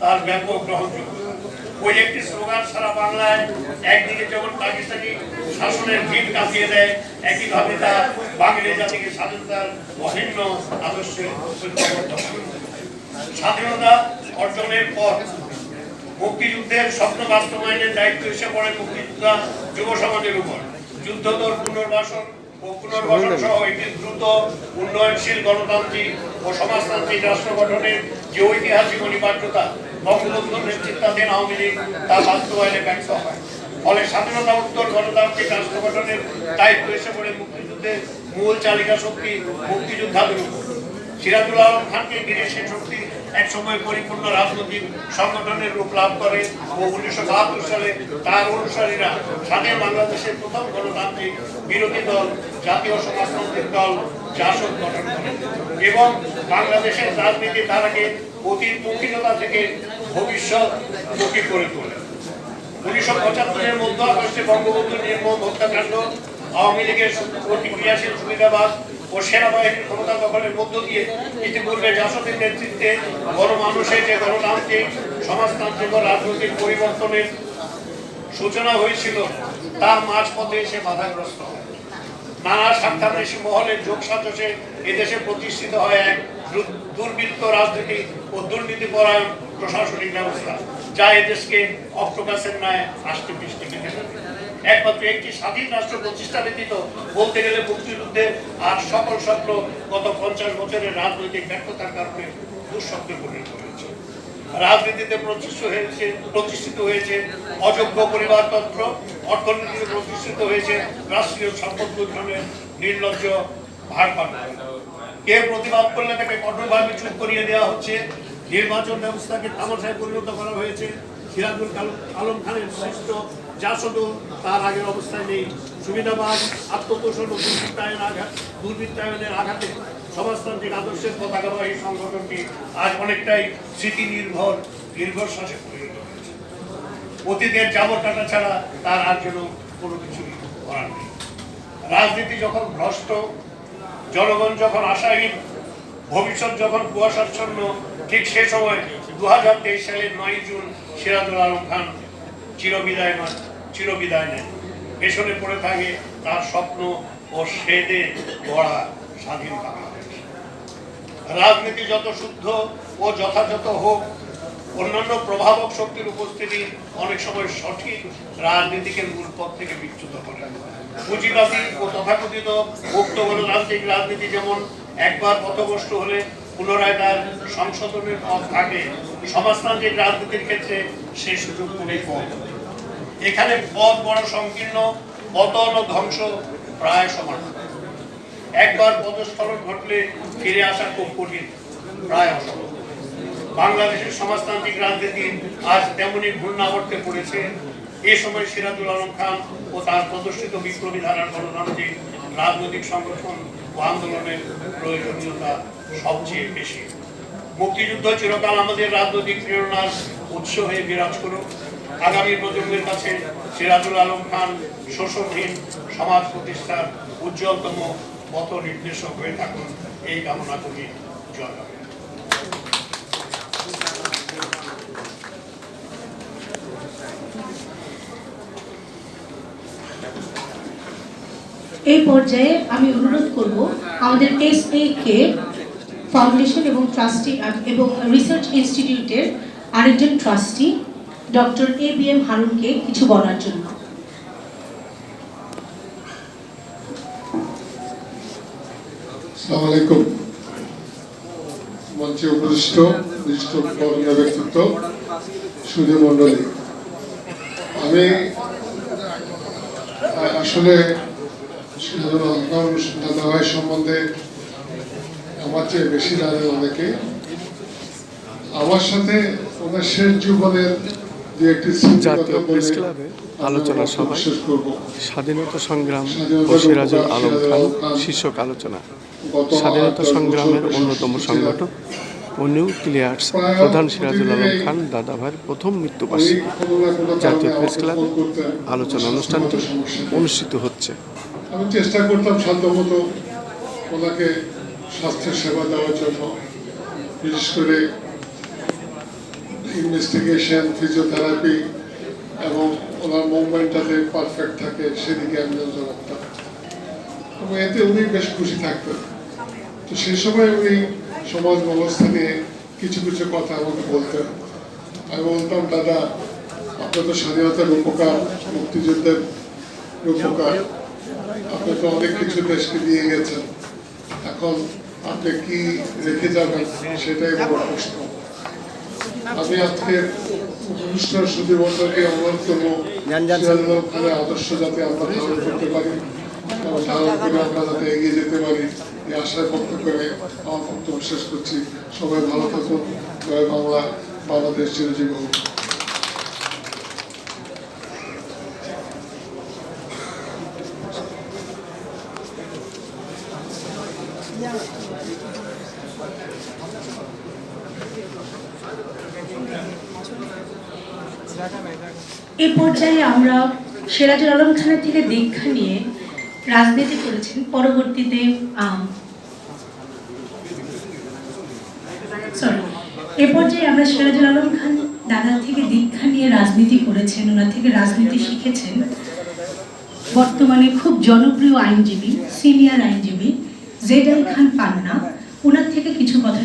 তার ব্যাপক গ্রহণযোগ্য ওই একটি স্লোগান সারা বাংলায় একদিকে যেমন পাকিস্তানি শাসনের ভিত কাঁপিয়ে দেয় একইভাবে তা বাঙালি জাতিকে স্বাধীনতার অভিন্ন আদর্শে স্বাধীনতা অর্জনের পর মুক্তিযুদ্ধের স্বপ্ন বাস্তবায়নের দায়িত্ব এসে পড়ে মুক্তিযোদ্ধা যুব সমাজের উপর। যুদ্ধদর পুনর্বাসন ও পুনর্বাসন সহ একটি দ্রুত উন্নয়নশীল গণতান্ত্রিক ও সমাজতান্ত্রিক রাষ্ট্র গঠনের যে ঐতিহাসিক অনিবার্যতা বঙ্গবন্ধুর নেতৃত্বাধীন আওয়ামী লীগ, তা বাস্তবায়নে ব্যর্থ হয়। ফলে স্বাধীনতা, উত্তর গণতান্ত্রিক রাষ্ট্র গঠনের দায়িত্ব এসে পড়ে মুক্তিযুদ্ধের মূল চালিকা শক্তি মুক্তিযোদ্ধাদের উপর। সিরাজুল আলম খানকে ঘিরে সে শক্তি এক সময় পরিপূর্ণ রাজনৈতিক সংগঠনের রূপ লাভ করে ও উনিশশো বাহাত্তর সালে তার অনুসারীরা স্বাধীন বাংলাদেশের প্রথম গণতান্ত্রিক বিরোধী দল, জাতীয় সমাজতান্ত্রিক দল জাসদ গঠন করে। এবং বাংলাদেশের রাজনীতি ধারাকে অতীত মুখিলতা থেকে ভবিষ্যৎ মুখী করে তোলে। উনিশশো পঁচাত্তরের মধ্য আগস্টে বঙ্গবন্ধু নির্মম হত্যাকাণ্ড, আওয়ামী লীগের প্রতিক্রিয়াশীল সুবিধাবাদ ও সেনাবাহিনীর ক্ষমতা দখলের মধ্য দিয়ে ইতিপূর্বে জাসদের নেতৃত্বে গণমানুষের যে গণতান্ত্রিক সমাজতান্ত্রিক ও রাজনৈতিক পরিবর্তনের সূচনা হয়েছিল তা মাঝপথে এসে বাধাগ্রস্ত হয়। নানা স্বার্থান্বেষী মহলের যোগ সাজসে এদেশে প্রতিষ্ঠিত হয় এক দুর্বৃত্ত রাজনীতি ও দুর্নীতি পরায়ণ প্রশাসনিক ব্যবস্থা, যা এদেশকে অক্টোপাসের ন্যায় আষ্টে পৃষ্ঠে কেটে একমাত্র একটি স্বাধীন রাষ্ট্র প্রতিষ্ঠা ব্যতীত বলতে গেলে মুক্তিযুদ্ধে আর সকল স্বপ্ন গত পঞ্চাশ বছরের রাজনৈতিক ব্যর্থতার কারণে দুঃস্বপ্নে পরিণত হয়েছে। রাজনীতিতে প্রতিষ্ঠিত হয়েছে প্রতিষ্ঠিত হয়েছে অযোগ্য পরিবারতন্ত্র, অর্থনীতিতে প্রতিষ্ঠিত হয়েছে রাষ্ট্রীয় সম্পদ লুণ্ঠনের নির্লজ্জ ভার কে প্রতিবাদ করলে তাকে কঠোরভাবে চুপ করিয়ে দেওয়া হচ্ছে? নির্বাচন ব্যবস্থাকে তামাশায় পরিণত করা হয়েছে। সিরাজুল আলম খানের সৃষ্ট যা শুধু তার আগের অবস্থায় নেই। সুবিধাবাদ আত্মপোষণ ও দুর্বৃত্তায়ন আঘাত দুর্বৃত্তায়নের আঘাতে সমাজতান্ত্রিক আদর্শের পতাকাবাহী সংগঠনটি আজ অনেকটাই স্মৃতি নির্ভর দীর্ঘশ্বাসে পরিণত হয়েছে। অতীতের জাবর কাটা ছাড়া তার আর যেন কোনো কিছুই করার নেই। রাজনীতি যখন ভ্রষ্ট, জনগণ যখন আশাহীন, ভবিষ্যৎ যখন কুয়াশাচ্ছন্ন, ঠিক সে সময় দু হাজার তেইশ সালের নয় জুন সিরাজুল আলম খান চিরবিদায় নয়, চিরবিদায় নেন। পেছনে পড়ে থাকে তার স্বপ্ন ও সেদে গড়া স্বাধীন বাংলাদেশ। রাজনীতি যত শুদ্ধ ও যথাযথ হোক, অন্যান্য প্রভাবক শক্তির উপস্থিতি অনেক সময় সঠিক রাজনীতিকে মূল পথ থেকে বিচ্যুত করে। পুঁজিবাদী ও তথাকথিত মুক্ত গণতান্ত্রিক রাজনীতি যেমন একবার পথভ্রষ্ট হলে পুনরায় তার সংশোধনের পথ থাকে সমাজতান্ত্রিক রাজনীতির ক্ষেত্রে সেই সুযোগ খুবই কম। এখানে পথ বড় সংকীর্ণ, পতন ও ধ্বংস প্রায় সমান। একবার পদস্খলন ঘটলে ফিরে আসা খুব কঠিন, প্রায় অসম্ভব। বাংলাদেশের সমাজতান্ত্রিক রাজনীতি আজ তেমনি ঘূর্ণাবর্তে পড়েছে। এ সময় সিরাজুল আলম খান ও তার প্রদর্শিত বিপ্লবী ধারার গণতান্ত্রিক রাজনৈতিক সংগঠন ও আন্দোলনের প্রয়োজনীয়তা সবচেয়ে বেশি। মুক্তিযুদ্ধ চিরকাল আমাদের রাজনৈতিক প্রেরণার উৎস হয়ে বিরাজ করুক। আগামী প্রজন্মের কাছে সিরাজুল আলম খান শোষণহীন সমাজ প্রতিষ্ঠার উজ্জ্বলতম পথ নির্দেশক হয়ে থাকুন, এই কামনা করি। জয় এই পর্যায়ে আমি অনুরোধ করব, আমাদের এস এ কে ফাউন্ডেশন এবং ট্রাস্টি এবং রিসার্চ ইনস্টিটিউটের আরেকজন trustee doctor A B M হারুনকে কিছু বলার জন্য। আসসালামু আলাইকুম। মঞ্চে উপদিষ্ট বিশিষ্ট বর্ণ ব্যক্তিত্ব, সুধী মণ্ডলী। আমি আসলে দাদাভাই সম্বন্ধে আমার চেয়ে বেশি জানে অনেকে। আমার সাথে ওনার শেষ জীবনের জাতীয় প্রেস ক্লাবে আলোচনা সভায় স্বাধীনতা সংগ্রাম ও সিরাজুল আলম খান শীর্ষক আলোচনা। স্বাধীনতা সংগ্রামের অন্যতম সংগঠক ও নিউক্লিয়ার্স প্রধান সিরাজুল আলম খান দাদাভাইয়ের প্রথম মৃত্যুবার্ষিকী জাতীয় প্রেস ক্লাবে আলোচনা অনুষ্ঠানটি অনুষ্ঠিত হচ্ছে। আমি চেষ্টা করতাম সাধ্যমতো ওনাকে স্বাস্থ্যের সেবা দেওয়ার জন্য বিশেষ করে ইনভেস্টিগেশন, ফিজিওথেরাপি এবং ওনার মুভমেন্টটাতে পারফেক্ট থাকে, সেদিকে আমি নজর রাখতাম। এবং এতে উনি বেশ খুশি থাকতেন। তো সেই সময় উনি সমাজ ব্যবস্থা নিয়ে কিছু কিছু কথা আমাকে বলতেন। আমি বলতাম, দাদা, আপনার তো স্বাধীনতার উপকার মুক্তিযুদ্ধের উপকার আপনি তো অনেক কিছু দেশকে দিয়ে গেছেন। এখন আপনি কি রেখে যাবেন সেটাই বড় প্রশ্ন। আমি আজকে অনুষ্ঠান সুদী বন্ধুকে অনুরোধ করব খানের আদর্শ যাতে আমরা ধারণ করতে পারি এবং ধারণ করে আমরা যাতে এগিয়ে যেতে পারি এই আশায় বক্তব্য করে আমার বক্তব্য শেষ করছি। সবাই ভালো থাকুন। জয় বাংলা বাংলাদেশ চিরজীবী এ পর্যায়ে আমরা সিরাজুল আলম খানের থেকে দীক্ষা নিয়ে রাজনীতি করেছেন। পরবর্তীতে এ পর্যায়ে আমরা সিরাজুল আলম খান দাদা থেকে দীক্ষা নিয়ে রাজনীতি করেছেন, ওনার থেকে রাজনীতি শিখেছেন। বর্তমানে খুব জনপ্রিয় আইনজীবী, সিনিয়র আইনজীবী জেড খান পান্না, ওনার থেকে কিছু কথা